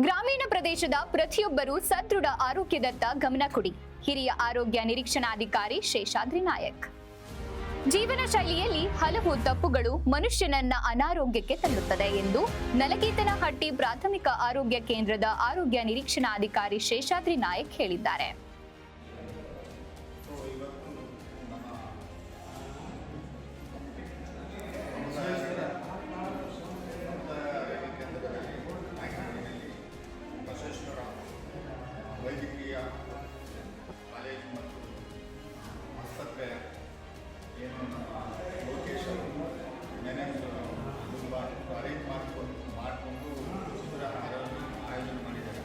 ಗ್ರಾಮೀಣ ಪ್ರದೇಶದ ಪ್ರತಿಯೊಬ್ಬರೂ ಸದೃಢ, ಆರೋಗ್ಯದತ್ತ ಗಮನ ಕೊಡಿ. ಹಿರಿಯ ಆರೋಗ್ಯ ನಿರೀಕ್ಷಣಾಧಿಕಾರಿ ಶೇಷಾದ್ರಿ ನಾಯಕ್. ಜೀವನ ಶೈಲಿಯಲ್ಲಿ ಹಲವು ತಪ್ಪುಗಳು ಮನುಷ್ಯನನ್ನ ಅನಾರೋಗ್ಯಕ್ಕೆ ತಳ್ಳುತ್ತದೆ ಎಂದು ನಲಗೇತನಹಟ್ಟಿ ಪ್ರಾಥಮಿಕ ಆರೋಗ್ಯ ಕೇಂದ್ರದ ಆರೋಗ್ಯ ನಿರೀಕ್ಷಣಾಧಿಕಾರಿ ಶೇಷಾದ್ರಿ ನಾಯಕ್ ಹೇಳಿದ್ದಾರೆ. ಏನು ಲೊಕೇಶನ್ ಮ್ಯಾನೇಜ್ ಅರೇಂಜ್ ಮಾಡಿಕೊಂಡು ಮಾಡಿಕೊಂಡು ಆಯೋಜನೆ ಆಯೋಜನೆ ಮಾಡಿದ್ದಾರೆ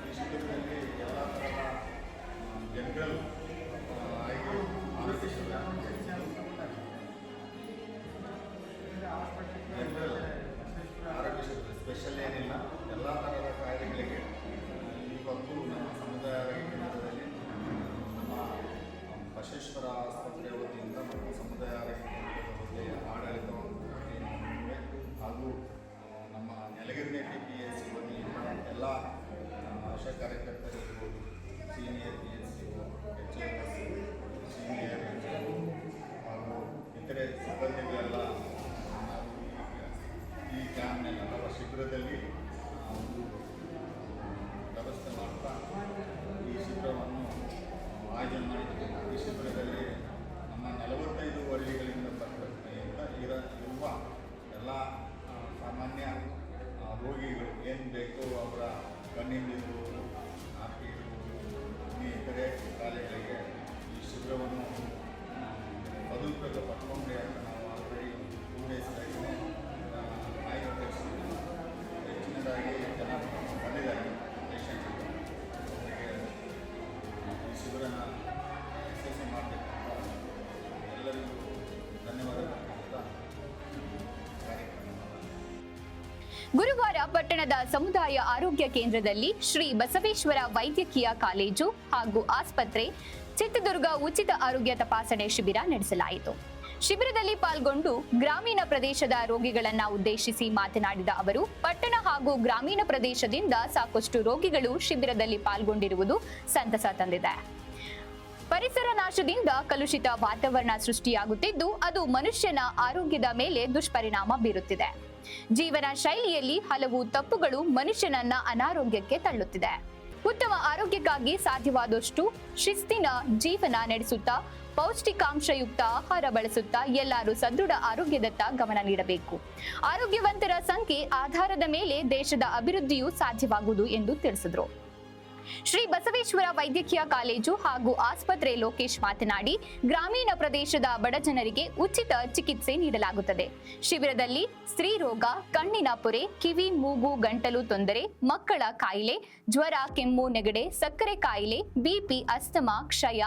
ಈ ಶಿಬಿರದಲ್ಲಿ ಎಲ್ಲ ಥರದ ಜನರಲ್ ಆಗಿ ಆರೋಗ್ಯ ಶಿಬಿರ ಜನರಲ್ ಆರೋಗ್ಯ ಶಿಬಿರ ಸ್ಪೆಷಲ್ ಏನಿಲ್ಲ ಎಲ್ಲ ಥರದ ಕಾಯಿಲೆಗಳಿಗೆ ಬಸವೇಶ್ವರ ಆಸ್ಪತ್ರೆ ವತಿಯಿಂದ ಮತ್ತು ಸಮುದಾಯ ಆರೋಗ್ಯ ಕೇಂದ್ರದ ಆಡಳಿತವನ್ನು ಹಾಗೂ ನಮ್ಮ Nelagiri T P S C ಎಲ್ಲ ಆಶಾ ಕಾರ್ಯಕರ್ತರಿಗೂ senior P S C H S senior H ಹಾಗೂ ಇತರೆ ಸಿಬ್ಬಂದಿಗಳೆಲ್ಲ ಈ ಕ್ಯಾಂಪ್ನಲ್ಲಿ ಅಥವಾ ಶಿಬಿರದಲ್ಲಿ ಒಂದು ವ್ಯವಸ್ಥೆ ಮಾಡ್ತಾ name is ಪಟ್ಟಣದ ಸಮುದಾಯ ಆರೋಗ್ಯ ಕೇಂದ್ರದಲ್ಲಿ ಶ್ರೀ ಬಸವೇಶ್ವರ ವೈದ್ಯಕೀಯ ಕಾಲೇಜು ಹಾಗೂ ಆಸ್ಪತ್ರೆ, ಚಿತ್ರದುರ್ಗ ಉಚಿತ ಆರೋಗ್ಯ ತಪಾಸಣೆ ಶಿಬಿರ ನಡೆಸಲಾಯಿತು. ಶಿಬಿರದಲ್ಲಿ ಪಾಲ್ಗೊಂಡು ಗ್ರಾಮೀಣ ಪ್ರದೇಶದ ರೋಗಿಗಳನ್ನ ಉದ್ದೇಶಿಸಿ ಮಾತನಾಡಿದ ಅವರು, ಪಟ್ಟಣ ಹಾಗೂ ಗ್ರಾಮೀಣ ಪ್ರದೇಶದಿಂದ ಸಾಕಷ್ಟು ರೋಗಿಗಳು ಶಿಬಿರದಲ್ಲಿ ಪಾಲ್ಗೊಂಡಿರುವುದು ಸಂತಸ ತಂದಿದೆ. ಪರಿಸರ ನಾಶದಿಂದ ಕಲುಷಿತ ವಾತಾವರಣ ಸೃಷ್ಟಿಯಾಗುತ್ತಿದ್ದು, ಅದು ಮನುಷ್ಯನ ಆರೋಗ್ಯದ ಮೇಲೆ ದುಷ್ಪರಿಣಾಮ ಬೀರುತ್ತಿದೆ. ಜೀವನ ಶೈಲಿಯಲ್ಲಿ ಹಲವು ತಪ್ಪುಗಳು ಮನುಷ್ಯನನ್ನ ಅನಾರೋಗ್ಯಕ್ಕೆ ತಳ್ಳುತ್ತಿದೆ. ಉತ್ತಮ ಆರೋಗ್ಯಕ್ಕಾಗಿ ಸಾಧ್ಯವಾದಷ್ಟು ಶಿಸ್ತಿನ ಜೀವನ ನಡೆಸುತ್ತಾ, ಪೌಷ್ಟಿಕಾಂಶಯುಕ್ತ ಆಹಾರ ಬಳಸುತ್ತಾ ಎಲ್ಲರೂ ಸದೃಢ ಆರೋಗ್ಯದತ್ತ ಗಮನ ನೀಡಬೇಕು. ಆರೋಗ್ಯವಂತರ ಸಂಖ್ಯೆ ಆಧಾರದ ಮೇಲೆ ದೇಶದ ಅಭಿವೃದ್ಧಿಯು ಸಾಧ್ಯವಾಗುವುದು ಎಂದು ತಿಳಿಸಿದರು. ಶ್ರೀ ಬಸವೇಶ್ವರ ವೈದ್ಯಕೀಯ ಕಾಲೇಜು ಹಾಗೂ ಆಸ್ಪತ್ರೆ ಲೋಕೇಶ್ ಮಾತನಾಡಿ, ಗ್ರಾಮೀಣ ಪ್ರದೇಶದ ಬಡ ಜನರಿಗೆ ಉಚಿತ ಚಿಕಿತ್ಸೆ ನೀಡಲಾಗುತ್ತದೆ. ಶಿಬಿರದಲ್ಲಿ ಸ್ತ್ರೀರೋಗ ಕಣ್ಣಿನ ಪೊರೆ, ಕಿವಿ, ಮೂಗು, ಗಂಟಲು ತೊಂದರೆ, ಮಕ್ಕಳ ಕಾಯಿಲೆ, ಜ್ವರ, ಕೆಮ್ಮು, ನೆಗಡೆ, ಸಕ್ಕರೆ ಕಾಯಿಲೆ, ಬಿಪಿ, ಅಸ್ತಮಾ, ಕ್ಷಯ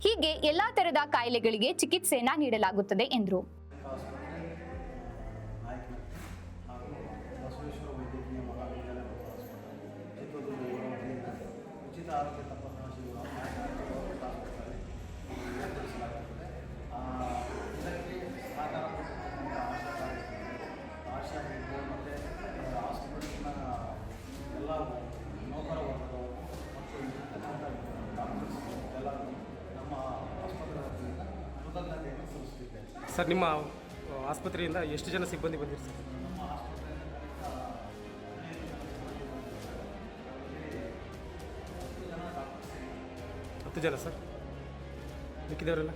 ಹೀಗೆ ಎಲ್ಲಾ ತರದ ಕಾಯಿಲೆಗಳಿಗೆ ಚಿಕಿತ್ಸೆಯನ್ನ ನೀಡಲಾಗುತ್ತದೆ ಎಂದರು ಆಸ್ಪತ್ರೆ ನಾಯಕನಹಟ್ಟಿ ಹಾಗೂ ಬಸವೇಶ್ವರ ವೈದ್ಯಕೀಯ ಮಹಾವಿದ್ಯಾಲಯ ಮತ್ತು ಆಸ್ಪತ್ರೆ ಚಿತ್ರದುರ್ಗ ಇವರ ವತಿಯಿಂದ ಉಚಿತ ಆರೋಗ್ಯ ತಪಾಸಣಾ ಶಿಬಿರವನ್ನು ನಾಯಕನಹಟ್ಟಿ ಆಸ್ಪತ್ರೆಯಲ್ಲಿ ಏರ್ಪಡಿಸಲಾಗುತ್ತದೆ ಆ, ಇದಕ್ಕೆ ಸಹಕಾರ ಕೊಟ್ಟಿರ್ತಕ್ಕಂಥ ಆಶಾ ಕಾರ್ಯಕರ್ತರು ಆಶಾ ವೈದ್ಯರು ಮತ್ತು ಹಾಸ್ಪಿಟಲ್ನ ಎಲ್ಲ ನೌಕರ ವರ್ಗದವರು ಮತ್ತು ಇಲ್ಲಿರ್ತಕ್ಕಂಥ ಡಾಕ್ಟರ್ಸ್ ಎಲ್ಲರಿಗೂ ನಮ್ಮ ಆಸ್ಪತ್ರೆ ವತಿಯಿಂದ ಕೃತಜ್ಞತೆಯನ್ನು ಸಲ್ಲಿಸುತ್ತಿದ್ದೇವೆ ಸರ್, ನಿಮ್ಮ ಆಸ್ಪತ್ರೆಯಿಂದ ಎಷ್ಟು ಜನ ಸಿಬ್ಬಂದಿ ಬಂದಿರಿ ಸರ್? ಹತ್ತು ಜನ ಸರ್. ಮಿಕ್ಕಿದವರೆಲ್ಲ?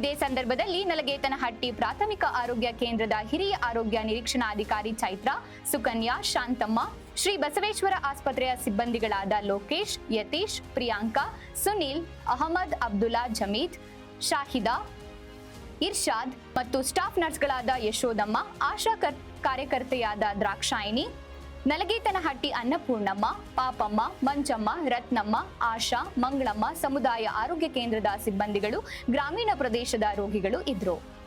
ಇದೇ ಸಂದರ್ಭದಲ್ಲಿ ನಲಗೇತನಹಟ್ಟಿ ಪ್ರಾಥಮಿಕ ಆರೋಗ್ಯ ಕೇಂದ್ರದ ಹಿರಿಯ ಆರೋಗ್ಯ ನಿರೀಕ್ಷಣಾಧಿಕಾರಿ ಚೈತ್ರ, ಸುಕನ್ಯಾ, ಶಾಂತಮ್ಮ ಶ್ರೀ ಬಸವೇಶ್ವರ ಆಸ್ಪತ್ರೆಯ ಸಿಬ್ಬಂದಿಗಳಾದ ಲೋಕೇಶ್, ಯತೀಶ್, ಪ್ರಿಯಾಂಕಾ, ಸುನೀಲ್, ಅಹಮದ್ ಅಬ್ದುಲ್ಲಾ ಜಮೀದ್ ಶಾಹಿದಾ, ಇರ್ಷಾದ್ ಮತ್ತು ಸ್ಟಾಫ್ ನರ್ಸ್ಗಳಾದ ಯಶೋದಮ್ಮ, ಆಶಾ ಕರ್- ಕಾರ್ಯಕರ್ತೆಯಾದ ದ್ರಾಕ್ಷಾಯಿಣಿ, ನಲಗೇತನಹಟ್ಟಿ ಅನ್ನಪೂರ್ಣಮ್ಮ, ಪಾಪಮ್ಮ, ಮಂಜಮ್ಮ, ರತ್ನಮ್ಮ, ಆಶಾ, ಮಂಗಳಮ್ಮ, ಸಮುದಾಯ ಆರೋಗ್ಯ ಕೇಂದ್ರದ ಸಿಬ್ಬಂದಿಗಳು, ಗ್ರಾಮೀಣ ಪ್ರದೇಶದ ರೋಗಿಗಳು ಇದ್ರು.